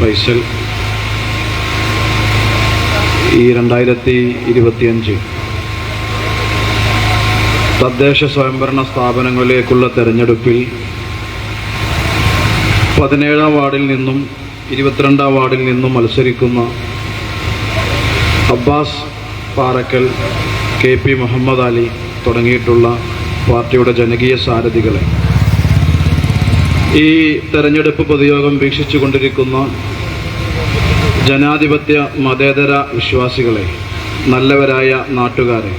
ഫൈസൽ. ഈ രണ്ടായിരത്തി ഇരുപത്തിയഞ്ച്. തദ്ദേശ സ്വയംഭരണ സ്ഥാപനങ്ങളിലേക്കുള്ള തെരഞ്ഞെടുപ്പിൽ പതിനേഴാം വാർഡിൽ നിന്നും ഇരുപത്തിരണ്ടാം വാർഡിൽ നിന്നും മത്സരിക്കുന്ന അബ്ബാസ് പാറക്കൽ കെ പി മുഹമ്മദ് അലി തുടങ്ങിയിട്ടുള്ള പാർട്ടിയുടെ ജനകീയ സാരഥികളെ ഈ തെരഞ്ഞെടുപ്പ് പൊതുയോഗം വീക്ഷിച്ചുകൊണ്ടിരിക്കുന്ന ജനാധിപത്യ മതേതര വിശ്വാസികളെ നല്ലവരായ നാട്ടുകാരെ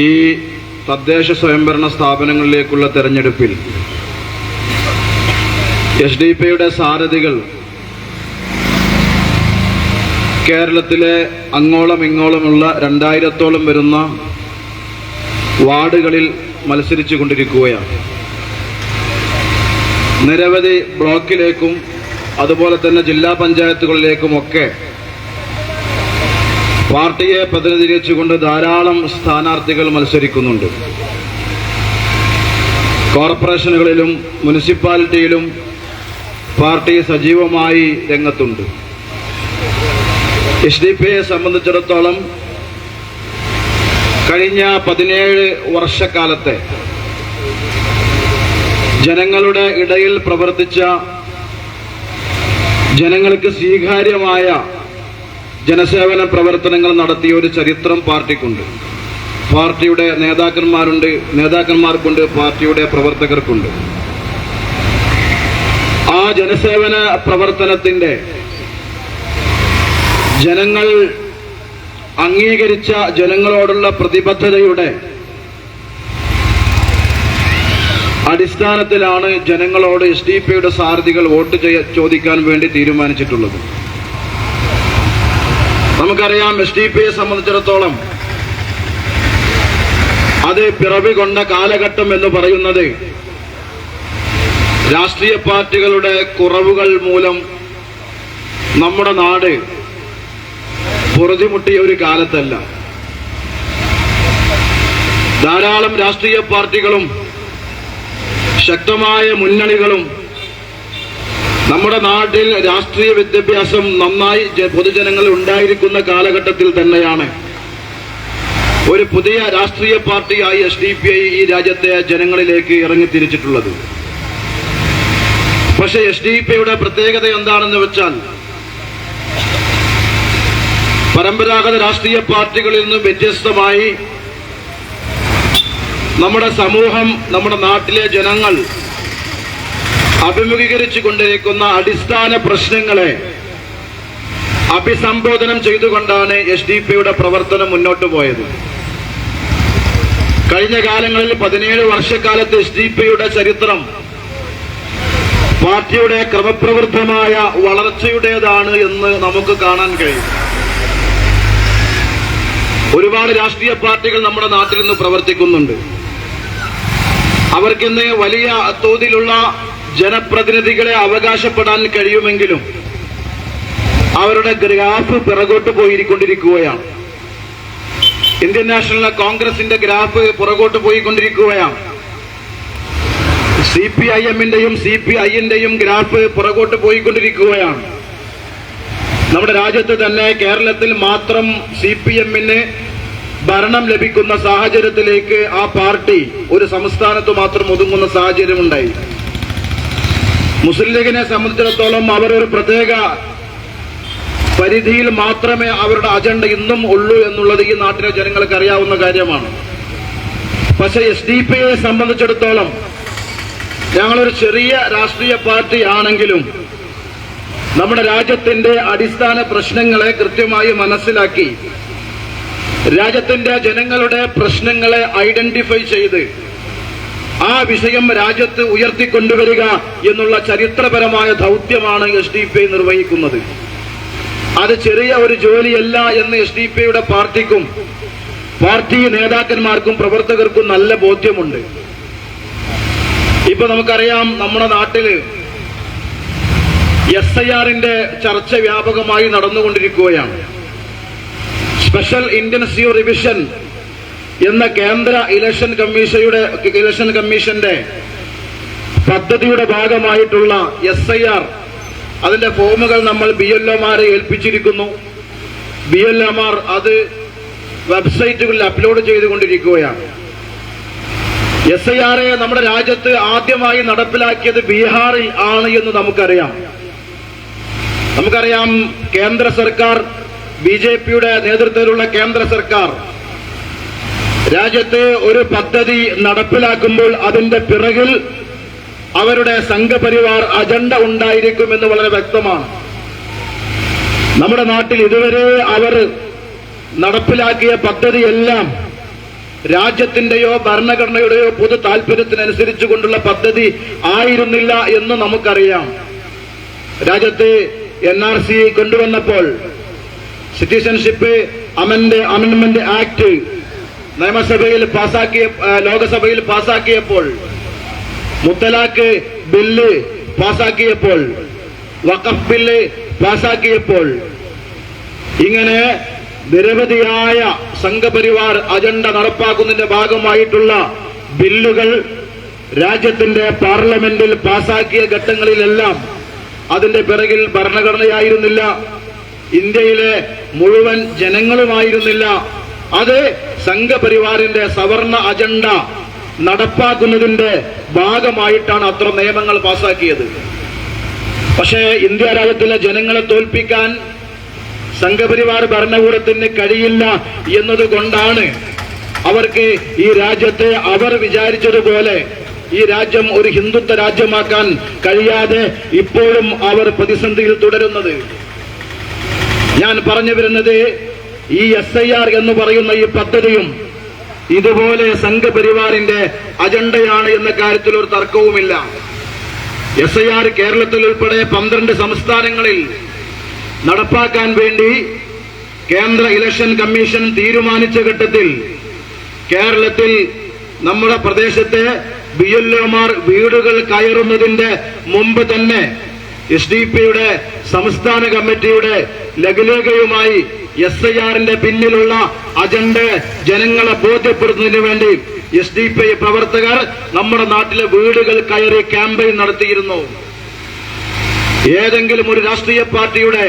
ഈ തദ്ദേശ സ്വയംഭരണ സ്ഥാപനങ്ങളിലേക്കുള്ള തെരഞ്ഞെടുപ്പിൽ എസ് ഡി പിയുടെ സാരഥികൾ കേരളത്തിലെ അങ്ങോളം ഇങ്ങോളമുള്ള രണ്ടായിരത്തോളം വരുന്ന വാർഡുകളിൽ മത്സരിച്ചു കൊണ്ടിരിക്കുകയാണ് നിരവധി ബ്ലോക്കിലേക്കും അതുപോലെ തന്നെ ജില്ലാ പഞ്ചായത്തുകളിലേക്കുമൊക്കെ പാർട്ടിയെ പ്രതിനിധീകരിച്ചുകൊണ്ട് ധാരാളം സ്ഥാനാർത്ഥികൾ മത്സരിക്കുന്നുണ്ട്. കോർപ്പറേഷനുകളിലും മുനിസിപ്പാലിറ്റിയിലും പാർട്ടി സജീവമായി രംഗത്തുണ്ട്. എസ് ഡി പിയെ സംബന്ധിച്ചിടത്തോളം കഴിഞ്ഞ പതിനേഴ് വർഷക്കാലത്തെ ജനങ്ങളുടെ ഇടയിൽ പ്രവർത്തിച്ച ജനങ്ങൾക്ക് സ്വീകാര്യമായ ജനസേവന പ്രവർത്തനങ്ങൾ നടത്തിയ ഒരു ചരിത്രം പാർട്ടിക്കുണ്ട്. പാർട്ടിയുടെ നേതാക്കന്മാരുണ്ട് നേതാക്കന്മാർക്കുണ്ട് പാർട്ടിയുടെ പ്രവർത്തകർക്കുണ്ട്. ആ ജനസേവന പ്രവർത്തനത്തിന്റെ ജനങ്ങൾ അംഗീകരിച്ച ജനങ്ങളോടുള്ള പ്രതിബദ്ധതയുടെ അടിസ്ഥാനത്തിലാണ് ജനങ്ങളോട് എസ് ഡി പിയുടെ സാരഥികൾ വോട്ട് ചെയ്യ ചോദിക്കാൻ വേണ്ടി തീരുമാനിച്ചിട്ടുള്ളത്. നമുക്കറിയാം എസ് ഡി പിയെ സംബന്ധിച്ചിടത്തോളം അത് പിറവി കൊണ്ട കാലഘട്ടം എന്ന് പറയുന്നത് രാഷ്ട്രീയ പാർട്ടികളുടെ കുറവുകൾ മൂലം നമ്മുടെ നാട് പൊറുതിമുട്ടിയ ഒരു കാലത്തല്ല. ധാരാളം രാഷ്ട്രീയ പാർട്ടികളും ശക്തമായ മുന്നണികളും നമ്മുടെ നാട്ടിൽ രാഷ്ട്രീയ വിദ്യാഭ്യാസം നന്നായി പൊതുജനങ്ങൾ ഉണ്ടായിരിക്കുന്ന കാലഘട്ടത്തിൽ തന്നെയാണ്. ഒരു പുതിയ രാഷ്ട്രീയ പാർട്ടിയായി എസ് ഡി പി ഐ ഈ രാജ്യത്തെ ജനങ്ങളിലേക്ക് ഇറങ്ങിത്തിരിച്ചിട്ടുള്ളത്. പക്ഷേ എസ് ഡി പി പ്രത്യേകത എന്താണെന്ന് വെച്ചാൽ പരമ്പരാഗത രാഷ്ട്രീയ പാർട്ടികളിൽ നിന്നും വ്യത്യസ്തമായി നമ്മുടെ സമൂഹം നമ്മുടെ നാട്ടിലെ ജനങ്ങൾ അഭിമുഖീകരിച്ചു കൊണ്ടിരിക്കുന്ന അടിസ്ഥാന പ്രശ്നങ്ങളെ അഭിസംബോധനം ചെയ്തുകൊണ്ടാണ് എസ് ഡി പിയുടെ പ്രവർത്തനം മുന്നോട്ട് പോയത്. കഴിഞ്ഞ കാലങ്ങളിൽ പതിനേഴ് വർഷക്കാലത്ത് എസ് ഡി പിയുടെ ചരിത്രം പാർട്ടിയുടെ ക്രമപ്രവൃത്തമായ വളർച്ചയുടേതാണ് എന്ന് നമുക്ക് കാണാൻ കഴിയും. ഒരുപാട് രാഷ്ട്രീയ പാർട്ടികൾ നമ്മുടെ നാട്ടിൽ നിന്ന് പ്രവർത്തിക്കുന്നുണ്ട്. അവർക്കിന്ന് വലിയ തോതിലുള്ള ജനപ്രതിനിധികളെ അവകാശപ്പെടാൻ കഴിയുമെങ്കിലും അവരുടെ ഗ്രാഫ് പിറകോട്ട് പോയിക്കൊണ്ടിരിക്കുകയാണ് ഇന്ത്യൻ നാഷണൽ കോൺഗ്രസിന്റെ ഗ്രാഫ് പുറകോട്ട് പോയിക്കൊണ്ടിരിക്കുകയാണ്. സി പി ഐ എമ്മിന്റെയും സി പി ഐന്റെയും ഗ്രാഫ് പുറകോട്ട് പോയിക്കൊണ്ടിരിക്കുകയാണ്. നമ്മുടെ രാജ്യത്ത് തന്നെ കേരളത്തിൽ മാത്രം സി പി എമ്മിന് ഭരണം ലഭിക്കുന്ന സാഹചര്യത്തിലേക്ക് ആ പാർട്ടി ഒരു സംസ്ഥാനത്ത് മാത്രം ഒതുങ്ങുന്ന സാഹചര്യമുണ്ടായി. മുസ്ലിം ലീഗിനെ സംബന്ധിച്ചിടത്തോളം അവർ ഒരു പ്രത്യേക പരിധിയിൽ മാത്രമേ അവരുടെ അജണ്ട ഇന്നും ഉള്ളൂ എന്നുള്ളത് ഈ നാട്ടിലെ ജനങ്ങൾക്ക് അറിയാവുന്ന കാര്യമാണ്. പക്ഷെ എസ് ഡി പിയെ സംബന്ധിച്ചിടത്തോളം ഞങ്ങളൊരു ചെറിയ രാഷ്ട്രീയ പാർട്ടി ആണെങ്കിലും നമ്മുടെ രാജ്യത്തിന്റെ അടിസ്ഥാന പ്രശ്നങ്ങളെ കൃത്യമായി മനസ്സിലാക്കി രാജ്യത്തിന്റെ ജനങ്ങളുടെ പ്രശ്നങ്ങളെ ഐഡന്റിഫൈ ചെയ്ത് ആ വിഷയം രാജ്യത്ത് ഉയർത്തിക്കൊണ്ടുവരിക എന്നുള്ള ചരിത്രപരമായ ദൗത്യമാണ് എസ് ഡി പി നിർവഹിക്കുന്നത്. അത് ചെറിയ ഒരു ജോലിയല്ല എന്ന് എസ് ഡി പിയുടെ പാർട്ടിക്കും പാർട്ടി നേതാക്കന്മാർക്കും പ്രവർത്തകർക്കും നല്ല ബോധ്യമുണ്ട്. ഇപ്പൊ നമുക്കറിയാം നമ്മുടെ നാട്ടിൽ എസ് ഐ ആറിന്റെ ചർച്ച വ്യാപകമായി നടന്നുകൊണ്ടിരിക്കുകയാണ്. സ്പെഷ്യൽ ഇന്റൻസീവ് റിവിഷൻ എന്ന കേന്ദ്ര ഇലക്ഷൻ കമ്മീഷയുടെ ഇലക്ഷൻ കമ്മീഷന്റെ പദ്ധതിയുടെ ഭാഗമായിട്ടുള്ള എസ് ഐ ആർ അതിന്റെ ഫോമുകൾ നമ്മൾ ബി എൽ ഒമാരെ ഏൽപ്പിച്ചിരിക്കുന്നു. ബി എൽ ഒമാർ അത് വെബ്സൈറ്റുകളിൽ അപ്ലോഡ് ചെയ്തുകൊണ്ടിരിക്കുകയാണ്. എസ് ഐ ആറെ നമ്മുടെ രാജ്യത്ത് ആദ്യമായി നടപ്പിലാക്കിയത് ബീഹാറിൽ ആണ് എന്ന് നമുക്കറിയാം. നമുക്കറിയാം കേന്ദ്ര സർക്കാർ ബി ജെ പിയുടെ നേതൃത്വത്തിലുള്ള കേന്ദ്ര സർക്കാർ രാജ്യത്ത് ഒരു പദ്ധതി നടപ്പിലാക്കുമ്പോൾ അതിന്റെ പിറകിൽ അവരുടെ സംഘപരിവാർ അജണ്ട ഉണ്ടായിരിക്കുമെന്ന് വളരെ വ്യക്തമാണ്. നമ്മുടെ നാട്ടിൽ ഇതുവരെ അവർ നടപ്പിലാക്കിയ പദ്ധതിയെല്ലാം രാജ്യത്തിന്റെയോ ഭരണഘടനയുടെയോ പൊതു താല്പര്യത്തിനനുസരിച്ചു കൊണ്ടുള്ള പദ്ധതി ആയിരുന്നില്ല എന്ന് നമുക്കറിയാം. രാജ്യത്ത് എൻ ആർ സി കൊണ്ടുവന്നപ്പോൾ സിറ്റിസൺഷിപ്പ് അമൻഡ് അമെന്റ്മെന്റ് ആക്ട് നിയമസഭയിൽ പാസാക്കിയ ലോകസഭയിൽ പാസാക്കിയപ്പോൾ മുത്തലാഖ് ബില്ല് പാസാക്കിയപ്പോൾ വഖഫ് ബില്ല് പാസാക്കിയപ്പോൾ ഇങ്ങനെ നിരവധിയായ സംഘപരിവാർ അജണ്ട നടപ്പാക്കുന്നതിന്റെ ഭാഗമായിട്ടുള്ള ബില്ലുകൾ രാജ്യത്തിന്റെ പാർലമെന്റിൽ പാസാക്കിയ ഘട്ടങ്ങളിലെല്ലാം അതിന്റെ പിറകിൽ ഭരണഘടനയായിരുന്നില്ല. ഇന്ത്യയിലെ മുഴുവൻ ജനങ്ങളുമായിരുന്നില്ല. അത് സംഘപരിവാറിന്റെ സവർണ അജണ്ട നടപ്പാക്കുന്നതിന്റെ ഭാഗമായിട്ടാണ് അത്ര നിയമങ്ങൾ പാസാക്കിയത്. പക്ഷേ ഇന്ത്യ രാജ്യത്തിലെ ജനങ്ങളെ തോൽപ്പിക്കാൻ സംഘപരിവാർ ഭരണകൂടത്തിന് കഴിയില്ല എന്നതുകൊണ്ടാണ് അവർക്ക് ഈ രാജ്യത്തെ അവർ വിചാരിച്ചതുപോലെ ഈ രാജ്യം ഒരു ഹിന്ദുത്വ രാജ്യമാക്കാൻ കഴിയാതെ ഇപ്പോഴും അവർ പ്രതിസന്ധിയിൽ തുടരുന്നത്. ഞാൻ പറഞ്ഞു വരുന്നത് ഈ എസ് ഐ ആർ എന്ന് പറയുന്ന ഈ പദ്ധതിയും ഇതുപോലെ സംഘപരിവാറിന്റെ അജണ്ടയാണ് എന്ന കാര്യത്തിൽ ഒരു തർക്കവുമില്ല. എസ് ഐ ആർ കേരളത്തിൽ ഉൾപ്പെടെ പന്ത്രണ്ട് സംസ്ഥാനങ്ങളിൽ നടപ്പാക്കാൻ വേണ്ടി കേന്ദ്ര ഇലക്ഷൻ കമ്മീഷൻ തീരുമാനിച്ച ഘട്ടത്തിൽ കേരളത്തിൽ നമ്മുടെ പ്രദേശത്തെ ബി എൽ വീടുകൾ കയറുന്നതിന്റെ മുമ്പ് തന്നെ എസ് ഡി പിയുടെ സംസ്ഥാന കമ്മിറ്റിയുടെ ലഘുലേഖയുമായി എസ് ഐ ആറിന്റെ പിന്നിലുള്ള അജണ്ട ജനങ്ങളെ ബോധ്യപ്പെടുത്തുന്നതിന് വേണ്ടി എസ് ഡി പി പ്രവർത്തകർ നമ്മുടെ നാട്ടിലെ വീടുകൾ കയറി ക്യാമ്പയിൻ നടത്തിയിരുന്നു. ഏതെങ്കിലും ഒരു രാഷ്ട്രീയ പാർട്ടിയുടെ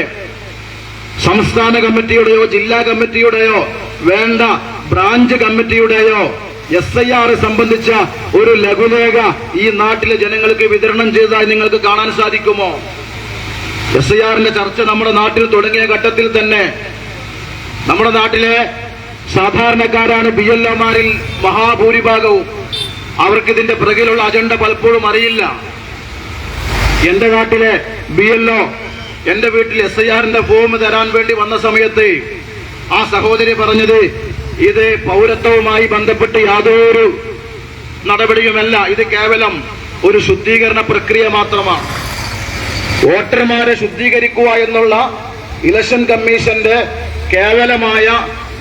സംസ്ഥാന കമ്മിറ്റിയുടെയോ ജില്ലാ കമ്മിറ്റിയുടെയോ വേണ്ട ബ്രാഞ്ച് കമ്മിറ്റിയുടെയോ എസ് ഐ ആർ സംബന്ധിച്ച ഒരു ലഘുലേഖ ഈ നാട്ടിലെ ജനങ്ങൾക്ക് വിതരണം ചെയ്തതായി നിങ്ങൾക്ക് കാണാൻ സാധിക്കുമോ? എസ് ഐ ആറിന്റെ ചർച്ച നമ്മുടെ നാട്ടിൽ തുടങ്ങിയ ഘട്ടത്തിൽ തന്നെ നമ്മുടെ നാട്ടിലെ സാധാരണക്കാരാണ് ബി എൽ എമാരിൽ മഹാഭൂരിഭാഗവും. അവർക്ക് ഇതിന്റെ പിറകിലുള്ള അജണ്ട പലപ്പോഴും അറിയില്ല. എന്റെ നാട്ടിലെ ബി എൽ ഒ എന്റെ വീട്ടിൽ എസ് ഐ ആറിന്റെ ഫോം തരാൻ വേണ്ടി വന്ന സമയത്ത് ആ സഹോദരി പറഞ്ഞത് ഇത് പൗരത്വവുമായി ബന്ധപ്പെട്ട് യാതൊരു നടപടിയുമല്ല. ഇത് കേവലം ഒരു ശുദ്ധീകരണ പ്രക്രിയ മാത്രമാണ്. വോട്ടർമാരെ ശുദ്ധീകരിക്കുക എന്നുള്ള ഇലക്ഷൻ കമ്മീഷന്റെ കേവലമായ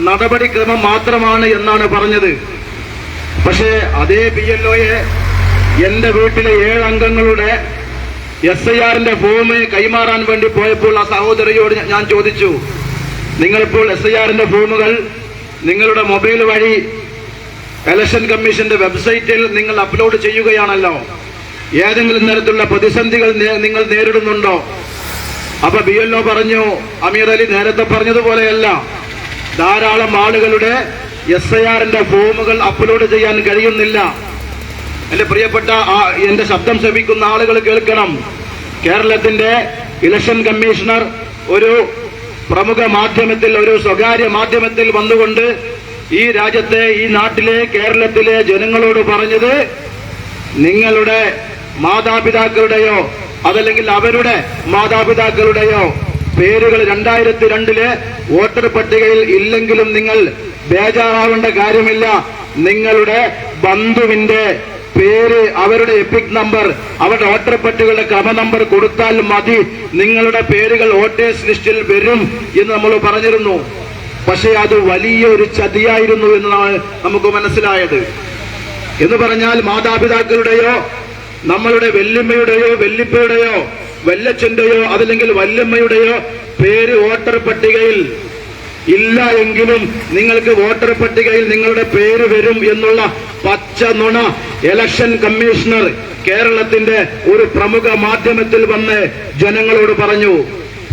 നടപടിക്രമം മാത്രമാണ് എന്നാണ് പറഞ്ഞത്. പക്ഷേ അതേ പി എൽ ഒയെ എന്റെ വീട്ടിലെ ഏഴ് അംഗങ്ങളുടെ എസ് ഐ ആറിന്റെ ഫോം കൈമാറാൻ വേണ്ടി പോയപ്പോൾ ആ സഹോദരിയോട് ഞാൻ ചോദിച്ചു നിങ്ങളിപ്പോൾ എസ് ഐ ആറിന്റെ ഫോമുകൾ നിങ്ങളുടെ മൊബൈൽ വഴി ഇലക്ഷൻ കമ്മീഷന്റെ വെബ്സൈറ്റിൽ നിങ്ങൾ അപ്ലോഡ് ചെയ്യുകയാണല്ലോ. ഏതെങ്കിലും തരത്തിലുള്ള പ്രതിസന്ധികൾ നിങ്ങൾ നേരിടുന്നുണ്ടോ? അപ്പൊ ബി എൽ പറഞ്ഞു അമീർ അലി നേരത്തെ പറഞ്ഞതുപോലെയല്ല. ധാരാളം ആളുകളുടെ എസ് ഐ ആറിന്റെ ഫോമുകൾ അപ്ലോഡ് ചെയ്യാൻ കഴിയുന്നില്ല. എന്റെ പ്രിയപ്പെട്ട എന്റെ ശബ്ദം ശ്രമിക്കുന്ന ആളുകൾ കേൾക്കണം. കേരളത്തിന്റെ ഇലക്ഷൻ കമ്മീഷണർ ഒരു പ്രമുഖ മാധ്യമത്തിൽ ഒരു സ്വകാര്യ മാധ്യമത്തിൽ വന്നുകൊണ്ട് ഈ രാജ്യത്തെ ഈ നാട്ടിലെ കേരളത്തിലെ ജനങ്ങളോട് പറഞ്ഞത് നിങ്ങളുടെ മാതാപിതാക്കളുടെയോ അതല്ലെങ്കിൽ അവരുടെ മാതാപിതാക്കളുടെയോ പേരുകൾ രണ്ടായിരത്തി രണ്ടിലെ വോട്ടർ പട്ടികയിൽ ഇല്ലെങ്കിലും നിങ്ങൾ ബേജാറാവേണ്ട കാര്യമില്ല. നിങ്ങളുടെ ബന്ധുവിന്റെ പേര് അവരുടെ എപ്പിക് നമ്പർ അവരുടെ വോട്ടർ പട്ടികയുടെ ക്രമ നമ്പർ കൊടുത്താൽ മതി. നിങ്ങളുടെ പേരുകൾ വോട്ടേഴ്സ് ലിസ്റ്റിൽ വരും എന്ന് നമ്മൾ പറഞ്ഞിരുന്നു. പക്ഷേ അത് വലിയ ഒരു ചതിയായിരുന്നു എന്നാണ് നമുക്ക് മനസ്സിലായത്. എന്ന് പറഞ്ഞാൽ മാതാപിതാക്കളുടെയോ നമ്മളുടെ വെല്ലുമ്മയുടെയോ വെല്ലിപ്പയുടെയോ വല്ലച്ചന്റെയോ അതല്ലെങ്കിൽ വല്ലമ്മയുടെയോ പേര് വോട്ടർ പട്ടികയിൽ ഇല്ല എങ്കിലും നിങ്ങൾക്ക് വോട്ടർ പട്ടികയിൽ നിങ്ങളുടെ പേര് വരും എന്നുള്ള പച്ച നുണ ഇലക്ഷൻ കമ്മീഷണർ കേരളത്തിന്റെ ഒരു പ്രമുഖ മാധ്യമത്തിൽ വന്ന് ജനങ്ങളോട് പറഞ്ഞു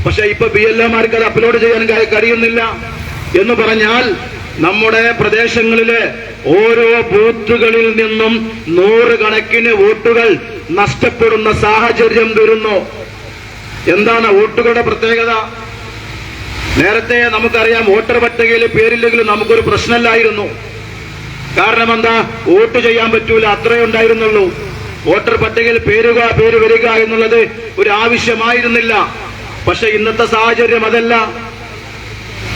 പക്ഷെ ഇപ്പൊ ബി എൽ എമാർക്ക് അത് അപ്ലോഡ് ചെയ്യാൻ കഴിയുന്നില്ല. എന്ന് പറഞ്ഞാൽ നമ്മുടെ പ്രദേശങ്ങളിലെ ഓരോ ബൂത്തുകളിൽ നിന്നും നൂറുകണക്കിന് വോട്ടുകൾ നഷ്ടപ്പെടുന്ന സാഹചര്യം വരുന്നു. എന്താണ് വോട്ടുകളുടെ പ്രത്യേകത? നേരത്തെ നമുക്കറിയാം വോട്ടർ പട്ടികയിൽ പേരില്ലെങ്കിലും നമുക്കൊരു പ്രശ്നമില്ലായിരുന്നു. കാരണം എന്താ വോട്ട് ചെയ്യാൻ പറ്റൂല അത്രേ ഉണ്ടായിരുന്നുള്ളൂ. വോട്ടർ പട്ടികയിൽ പേരുക പേര് വരിക എന്നുള്ളത് ഒരു ആവശ്യമായിരുന്നില്ല. പക്ഷെ ഇന്നത്തെ സാഹചര്യം അതല്ല.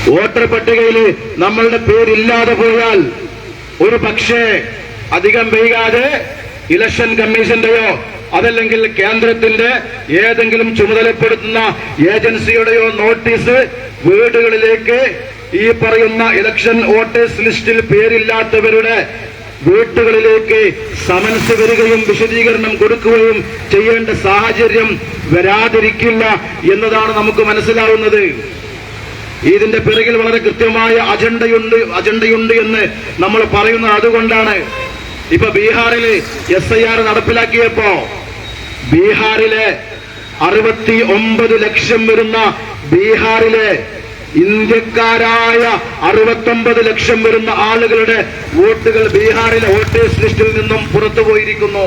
വോട്ടർ പട്ടികയിൽ നമ്മളുടെ പേരില്ലാതെ പോയാൽ ഒരു പക്ഷേ അധികം വൈകാതെ ഇലക്ഷൻ കമ്മീഷന്റെയോ അതല്ലെങ്കിൽ കേന്ദ്രത്തിന്റെ ഏതെങ്കിലും ചുമതലപ്പെടുത്തുന്ന ഏജൻസിയുടെയോ നോട്ടീസ് വീടുകളിലേക്ക് ഈ പറയുന്ന ഇലക്ഷൻ വോട്ടേഴ്സ് ലിസ്റ്റിൽ പേരില്ലാത്തവരുടെ വീട്ടുകളിലേക്ക് സമൻസ് വരികയും വിശദീകരണം കൊടുക്കുകയും ചെയ്യേണ്ട സാഹചര്യം വരാതിരിക്കില്ല എന്നതാണ് നമുക്ക് മനസ്സിലാവുന്നത്. ഇതിന്റെ പിറകിൽ വളരെ കൃത്യമായ അജണ്ടയുണ്ട് അജണ്ടയുണ്ട് എന്ന് നമ്മൾ പറയുന്നത് അതുകൊണ്ടാണ്. ഇപ്പൊ ബീഹാറിൽ എസ് ഐ ആർ നടപ്പിലാക്കിയപ്പോ ബീഹാറിലെ അറുപത്തി ഒമ്പത് ലക്ഷം വരുന്ന ബീഹാറിലെ ഇന്ത്യക്കാരായ അറുപത്തൊമ്പത് ലക്ഷം വരുന്ന ആളുകളുടെ വോട്ടുകൾ ബീഹാറിലെ വോട്ടേഴ്സ് ലിസ്റ്റിൽ നിന്നും പുറത്തു പോയിരിക്കുന്നു.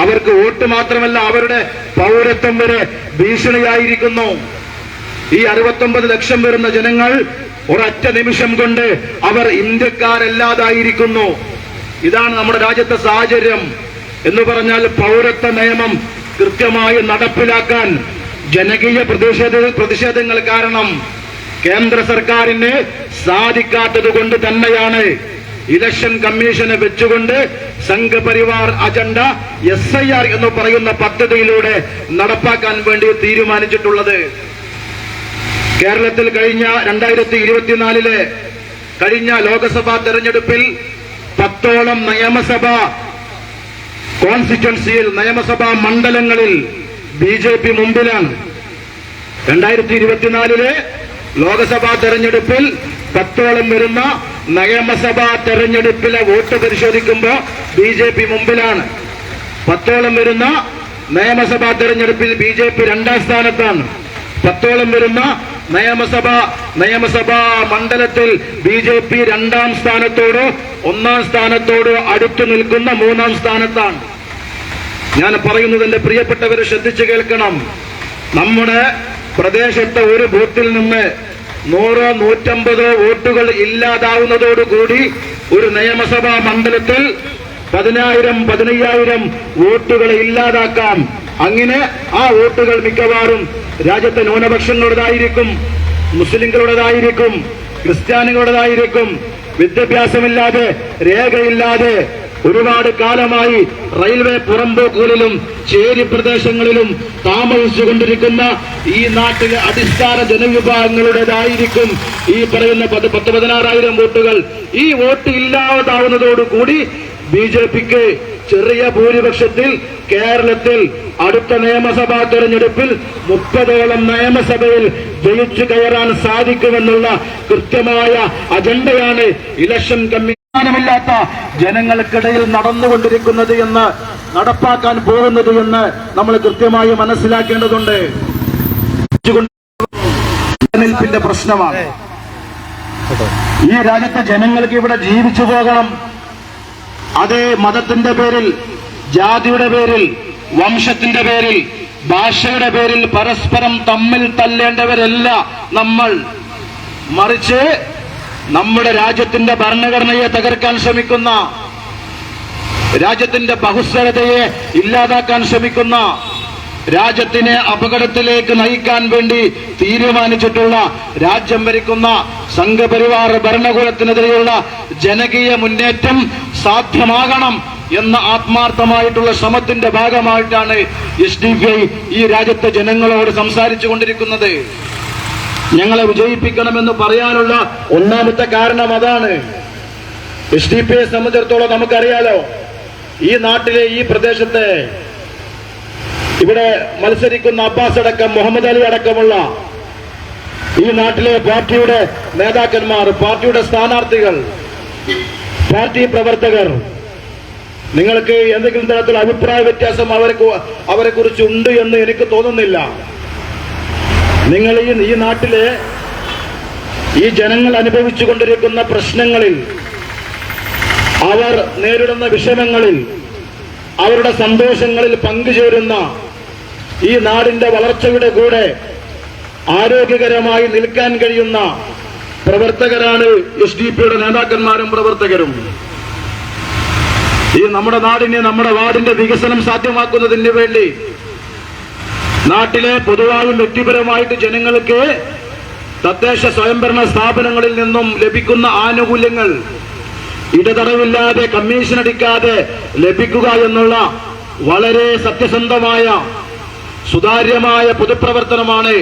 അവർക്ക് വോട്ട് മാത്രമല്ല അവരുടെ പൗരത്വം വരെ ഭീഷണിയായിരിക്കുന്നു. ഈ അറുപത്തൊമ്പത് ലക്ഷം വരുന്ന ജനങ്ങൾ ഒരൊറ്റ നിമിഷം കൊണ്ട് അവർ ഇന്ത്യക്കാരല്ലാതായിരിക്കുന്നു. ഇതാണ് നമ്മുടെ രാജ്യത്തെ സാഹചര്യം. എന്ന് പറഞ്ഞാൽ പൗരത്വ നിയമം കൃത്യമായി നടപ്പിലാക്കാൻ ജനകീയ പ്രതിഷേധ പ്രതിഷേധങ്ങൾ കാരണം കേന്ദ്ര സർക്കാരിന് സാധിക്കാത്തത് കൊണ്ട് തന്നെയാണ് ഇലക്ഷൻ കമ്മീഷനെ വെച്ചുകൊണ്ട് Sangh Parivar agenda S I R എന്ന് പറയുന്ന പദ്ധതിയിലൂടെ നടപ്പാക്കാൻ വേണ്ടി തീരുമാനിച്ചിട്ടുള്ളത്. കേരളത്തിൽ കഴിഞ്ഞ രണ്ടായിരത്തി ഇരുപത്തിനാലിലെ കഴിഞ്ഞ ലോക്സഭാ തെരഞ്ഞെടുപ്പിൽ പത്തോളം നിയമസഭ കോൺസ്റ്റിറ്റ്വൻസിയിൽ നിയമസഭാ മണ്ഡലങ്ങളിൽ ബി ജെ പി മുമ്പിലാണ്. രണ്ടായിരത്തി ഇരുപത്തിനാലിലെ ലോക്സഭാ തെരഞ്ഞെടുപ്പിൽ പത്തോളം വരുന്ന നിയമസഭാ തെരഞ്ഞെടുപ്പിലെ വോട്ട് പരിശോധിക്കുമ്പോൾ ബി ജെ പി മുമ്പിലാണ്. പത്തോളം വരുന്ന നിയമസഭാ തെരഞ്ഞെടുപ്പിൽ ബി ജെ പി രണ്ടാം സ്ഥാനത്താണ്. പത്തോളം വരുന്ന നിയമസഭ നിയമസഭാ മണ്ഡലത്തിൽ ബി ജെ പി രണ്ടാം സ്ഥാനത്തോടോ ഒന്നാം സ്ഥാനത്തോടോ അടുത്തു നിൽക്കുന്ന മൂന്നാം സ്ഥാനത്താണ്. ഞാൻ പറയുന്നത് എന്റെ പ്രിയപ്പെട്ടവരെ ശ്രദ്ധിച്ചു കേൾക്കണം. നമ്മുടെ പ്രദേശത്തെ ഒരു ബൂത്തിൽ നിന്ന് നൂറോ നൂറ്റമ്പതോ വോട്ടുകൾ ഇല്ലാതാവുന്നതോടുകൂടി ഒരു നിയമസഭാ മണ്ഡലത്തിൽ പതിനായിരം പതിനയ്യായിരം വോട്ടുകൾ ഇല്ലാതാക്കാം. അങ്ങനെ ആ വോട്ടുകൾ മിക്കവാറും രാജ്യത്തെ ന്യൂനപക്ഷങ്ങളുടേതായിരിക്കും മുസ്ലിങ്ങളുടേതായിരിക്കും ക്രിസ്ത്യാനികളുടേതായിരിക്കും. വിദ്യാഭ്യാസമില്ലാതെ രേഖയില്ലാതെ ഒരുപാട് കാലമായി റെയിൽവേ പുറമ്പോക്കുകളിലും ചേരി പ്രദേശങ്ങളിലും താമസിച്ചുകൊണ്ടിരിക്കുന്ന ഈ നാട്ടിലെ അടിസ്ഥാന ജനവിഭാഗങ്ങളുടേതായിരിക്കും ഈ പറയുന്ന പത്ത് പത്ത് പതിനാറായിരം വോട്ടുകൾ. ഈ വോട്ട് ഇല്ലാതാവുന്നതോടുകൂടി ബി ജെ പിക്ക് ചെറിയ ഭൂരിപക്ഷത്തിൽ കേരളത്തിൽ അടുത്ത നിയമസഭാ തെരഞ്ഞെടുപ്പിൽ മുപ്പതോളം നിയമസഭയിൽ ജയിച്ചു കയറാൻ സാധിക്കുമെന്നുള്ള കൃത്യമായ അജണ്ടയാണ് ഇലക്ഷൻ കമ്മീഷനുമില്ലാത്ത ജനങ്ങൾക്കിടയിൽ നടന്നുകൊണ്ടിരിക്കുന്നത് എന്ന് നടപ്പാക്കാൻ പോകുന്നത് എന്ന് നമ്മൾ കൃത്യമായി മനസ്സിലാക്കേണ്ടതുണ്ട്. പ്രശ്നമാണ്. ഈ രാജ്യത്തെ ജനങ്ങൾക്ക് ഇവിടെ ജീവിച്ചു പോകണം. അതേ മതത്തിന്റെ പേരിൽ ജാതിയുടെ പേരിൽ വംശത്തിന്റെ പേരിൽ ഭാഷയുടെ പേരിൽ പരസ്പരം തമ്മിൽ തല്ലേണ്ടവരല്ല നമ്മൾ. മറിച്ച് നമ്മുടെ രാജ്യത്തിന്റെ ഭരണഘടനയെ തകർക്കാൻ ശ്രമിക്കുന്ന രാജ്യത്തിന്റെ ബഹുസ്വരതയെ ഇല്ലാതാക്കാൻ ശ്രമിക്കുന്ന രാജ്യത്തിനെ അപകടത്തിലേക്ക് നയിക്കാൻ വേണ്ടി തീരുമാനിച്ചിട്ടുള്ള രാജ്യം ഭരിക്കുന്ന സംഘപരിവാർ ഭരണകൂടത്തിനെതിരെയുള്ള ജനകീയ മുന്നേറ്റം സാധ്യമാകണം എന്ന ആത്മാർത്ഥമായിട്ടുള്ള ശ്രമത്തിന്റെ ഭാഗമായിട്ടാണ് എസ് ഈ രാജ്യത്തെ ജനങ്ങളോട് സംസാരിച്ചു കൊണ്ടിരിക്കുന്നത്. ഞങ്ങളെ വിജയിപ്പിക്കണമെന്ന് പറയാനുള്ള ഒന്നാമത്തെ കാരണം അതാണ്. എസ് ഡി പി ഐയെ സംബന്ധിച്ചിടത്തോളം നമുക്കറിയാലോ ഈ നാട്ടിലെ ഈ പ്രദേശത്തെ ഇവിടെ മത്സരിക്കുന്ന അബ്ബാസ് അടക്കം മുഹമ്മദ് അലി അടക്കമുള്ള ഈ നാട്ടിലെ പാർട്ടിയുടെ നേതാക്കന്മാർ പാർട്ടിയുടെ സ്ഥാനാർത്ഥികൾ പാർട്ടി പ്രവർത്തകർ നിങ്ങൾക്ക് എന്തെങ്കിലും തരത്തിലുള്ള അഭിപ്രായ വ്യത്യാസം അവരെ അവരെ കുറിച്ച് ഉണ്ട് എന്ന് എനിക്ക് തോന്നുന്നില്ല. നിങ്ങൾ ഈ ഈ നാട്ടിലെ ഈ ജനങ്ങൾ അനുഭവിച്ചു കൊണ്ടിരിക്കുന്ന പ്രശ്നങ്ങളിൽ അവർ നേരിടുന്ന വിഷമങ്ങളിൽ അവരുടെ സന്തോഷങ്ങളിൽ പങ്കുചേരുന്ന ഈ നാടിന്റെ വളർച്ചയുടെ കൂടെ ആരോഗ്യകരമായി നിൽക്കാൻ കഴിയുന്ന പ്രവർത്തകരാണ് എസ് ഡി പിയുടെ നേതാക്കന്മാരും പ്രവർത്തകരും. ഈ നമ്മുടെ നാടിനെ നമ്മുടെ വാർഡിന്റെ വികസനം സാധ്യമാക്കുന്നതിന് വേണ്ടി നാട്ടിലെ പൊതുവായും വ്യക്തിപരമായിട്ട് ജനങ്ങൾക്ക് തദ്ദേശ സ്വയംഭരണ സ്ഥാപനങ്ങളിൽ നിന്നും ലഭിക്കുന്ന ആനുകൂല്യങ്ങൾ ഇടതടവില്ലാതെ കമ്മീഷൻ അടിക്കാതെ ലഭിക്കുക എന്നുള്ള വളരെ സത്യസന്ധമായ സുതാര്യമായ പൊതുപ്രവർത്തനമാണ്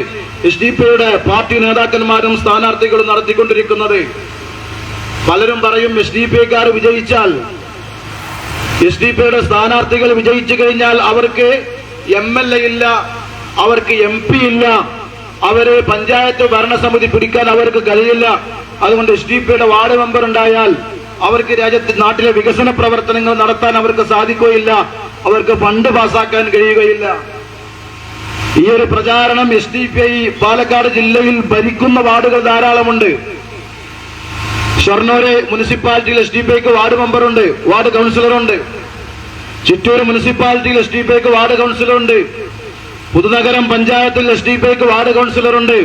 എസ് ഡി പിയുടെ പാർട്ടി നേതാക്കന്മാരും സ്ഥാനാർത്ഥികളും നടത്തിക്കൊണ്ടിരിക്കുന്നത്. പലരും പറയും എസ് ഡി പിക്കാർ വിജയിച്ചാൽ എസ് ഡി പിയുടെ സ്ഥാനാർത്ഥികൾ വിജയിച്ചു കഴിഞ്ഞാൽ അവർക്ക് എം എൽ എ ഇല്ല അവർക്ക് എം പി ഇല്ല. അവർ പഞ്ചായത്ത് ഭരണസമിതി പിടിക്കാൻ അവർക്ക് കഴിയില്ല. അതുകൊണ്ട് എസ് ഡി പിയുടെ വാർഡ് മെമ്പർ ഉണ്ടായാൽ അവർക്ക് രാജ്യത്ത് നാട്ടിലെ വികസന പ്രവർത്തനങ്ങൾ നടത്താൻ അവർക്ക് സാധിക്കുകയില്ല. അവർക്ക് ഫണ്ട് പാസാക്കാൻ കഴിയുകയില്ല. ഈ ഒരു പ്രചാരണം S D P I Palakkad ജില്ലയിൽ ഭരിക്കുന്ന വാർഡുകൾ ധാരാളമുണ്ട്. ഷൊർണൂര് മുനിസിപ്പാലിറ്റിയിൽ എസ് ഡി പി ഐക്ക് വാർഡ് മെമ്പറുണ്ട് വാർഡ് കൗൺസിലറുണ്ട്. ചിറ്റൂർ മുനിസിപ്പാലിറ്റിയിൽ എസ് ഡി പി ഐക്ക് വാർഡ് കൗൺസിലറുണ്ട്. പുതുനഗരം പഞ്ചായത്തിൽ എസ് ഡി പി ഐക്ക് വാർഡ് കൗൺസിലറുണ്ട്.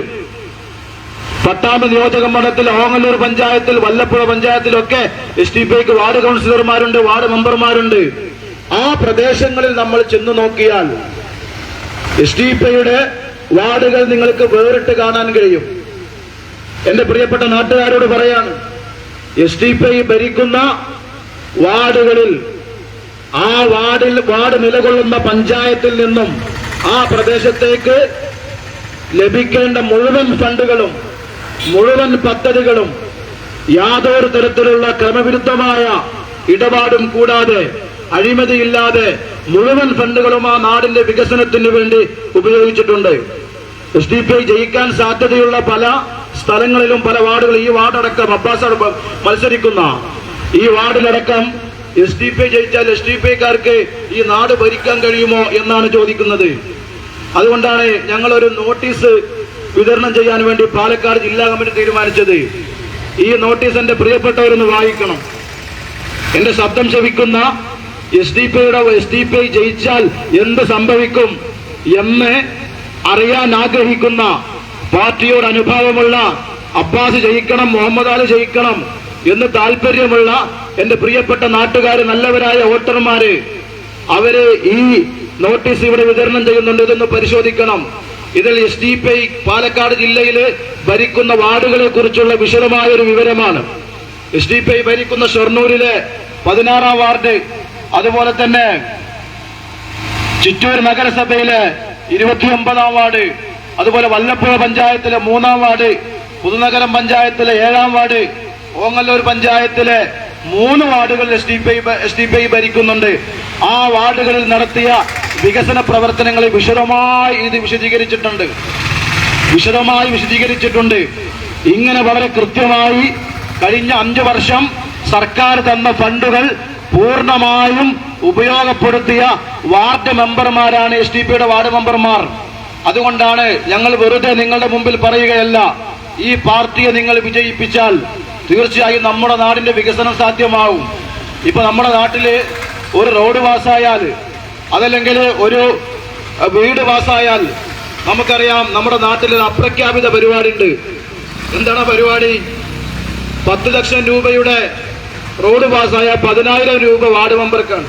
പട്ടാമ്പ് നിയോജക മണ്ഡലത്തിൽ ഓങ്ങല്ലൂർ പഞ്ചായത്തിൽ വല്ലപ്പുഴ പഞ്ചായത്തിലൊക്കെ എസ് ഡി പി ഐക്ക് വാർഡ് കൗൺസിലർമാരുണ്ട് വാർഡ് മെമ്പർമാരുണ്ട്. ആ പ്രദേശങ്ങളിൽ നമ്മൾ ചെന്നു നോക്കിയാൽ എസ് ഡി പി ഐയുടെ വാർഡുകൾ നിങ്ങൾക്ക് വേറിട്ട് കാണാൻ കഴിയും. എന്റെ പ്രിയപ്പെട്ട നാട്ടുകാരോട് പറയാണ് എസ് ഡി പി ഐ ഭരിക്കുന്ന വാർഡുകളിൽ ആ വാർഡിൽ വാർഡ് നിലകൊള്ളുന്ന പഞ്ചായത്തിൽ നിന്നും ആ പ്രദേശത്തേക്ക് ലഭിക്കേണ്ട മുഴുവൻ ഫണ്ടുകളും മുഴുവൻ പദ്ധതികളും യാതൊരു തരത്തിലുള്ള ക്രമവിരുദ്ധമായ ഇടപാടും കൂടാതെ അഴിമതിയില്ലാതെ മുഴുവൻ ഫണ്ടുകളും ആ നാടിന്റെ വികസനത്തിന് വേണ്ടി ഉപയോഗിച്ചിട്ടുണ്ട്. എസ് ഡി പി ഐ ജയിക്കാൻ സാധ്യതയുള്ള പല സ്ഥലങ്ങളിലും പല വാർഡുകളും ഈ വാർഡടക്കം അബ്ബാസ് മത്സരിക്കുന്ന ഈ വാർഡിലടക്കം എസ് ഡി പി ജയിച്ചാൽ എസ് ഡി പി ഐക്കാർക്ക് ഈ നാട് ഭരിക്കാൻ കഴിയുമോ എന്നാണ് ചോദിക്കുന്നത്. അതുകൊണ്ടാണ് ഞങ്ങൾ ഒരു നോട്ടീസ് വിതരണം ചെയ്യാൻ വേണ്ടി പാലക്കാട് ജില്ലാ കമ്മിറ്റി തീരുമാനിച്ചത്. ഈ നോട്ടീസ് എന്റെ പ്രിയപ്പെട്ടവരൊന്ന് വായിക്കണം. എന്റെ ശബ്ദം ശവിക്കുന്ന എസ് ഡി പിയുടെ എസ് ഡി പി ജയിച്ചാൽ എന്ത് സംഭവിക്കും എന്ന് അറിയാൻ ആഗ്രഹിക്കുന്ന പാർട്ടിയോട് അനുഭാവമുള്ള അബ്ബാസ് ജയിക്കണം മുഹമ്മദ് അലി ജയിക്കണം എന്ന് താല്പര്യമുള്ള എന്റെ പ്രിയപ്പെട്ട നാട്ടുകാർ നല്ലവരായ വോട്ടർമാര് അവർ ഈ നോട്ടീസ് ഇവിടെ വിതരണം ചെയ്യുന്നുണ്ട്. ഇതൊന്ന് പരിശോധിക്കണം. ഇതിൽ എസ് ഡി പി പാലക്കാട് ജില്ലയിൽ ഭരിക്കുന്ന വാർഡുകളെ കുറിച്ചുള്ള വിശദമായ ഒരു വിവരമാണ്. എസ് ഡി പി ഭരിക്കുന്ന ഷൊർണൂരിലെ പതിനാറാം വാർഡ് അതുപോലെ തന്നെ ചിറ്റൂർ നഗരസഭയിലെ ഇരുപത്തിയൊമ്പതാം വാർഡ് അതുപോലെ വല്ലപ്പുഴ പഞ്ചായത്തിലെ മൂന്നാം വാർഡ് പുതുനഗരം പഞ്ചായത്തിലെ ഏഴാം വാർഡ് ഓങ്ങല്ലൂർ പഞ്ചായത്തിലെ മൂന്ന് വാർഡുകൾ S D P S D P ഭരിക്കുന്നുണ്ട്. ആ വാർഡുകളിൽ നടത്തിയ വികസന പ്രവർത്തനങ്ങളെ വിശദമായി ഇത് വിശദീകരിച്ചിട്ടുണ്ട്. വിശദമായി വിശദീകരിച്ചിട്ടുണ്ട്. ഇങ്ങനെ വളരെ കൃത്യമായി കഴിഞ്ഞ അഞ്ചു വർഷം സർക്കാർ തന്ന ഫണ്ടുകൾ പൂർണമായും ഉപയോഗപ്പെടുത്തിയ വാർഡ് മെമ്പർമാരാണ് എസ് ഡി പിയുടെ വാർഡ് മെമ്പർമാർ. അതുകൊണ്ടാണ് ഞങ്ങൾ വെറുതെ നിങ്ങളുടെ മുമ്പിൽ പറയുകയല്ല ഈ പാർട്ടിയെ നിങ്ങൾ വിജയിപ്പിച്ചാൽ തീർച്ചയായും നമ്മുടെ നാടിന്റെ വികസനം സാധ്യമാവും. ഇപ്പൊ നമ്മുടെ നാട്ടിൽ ഒരു റോഡ് പാസ്സായാൽ അതല്ലെങ്കിൽ ഒരു വീട് പാസ്സായാൽ നമുക്കറിയാം നമ്മുടെ നാട്ടിൽ അപ്രഖ്യാപിത പരിപാടി ഉണ്ട് എന്താണ് പരിപാടി? പത്ത് ലക്ഷം രൂപയുടെ റോഡ് പാസ്സായ പതിനായിരം രൂപ വാർഡ് മെമ്പർക്കാണ്.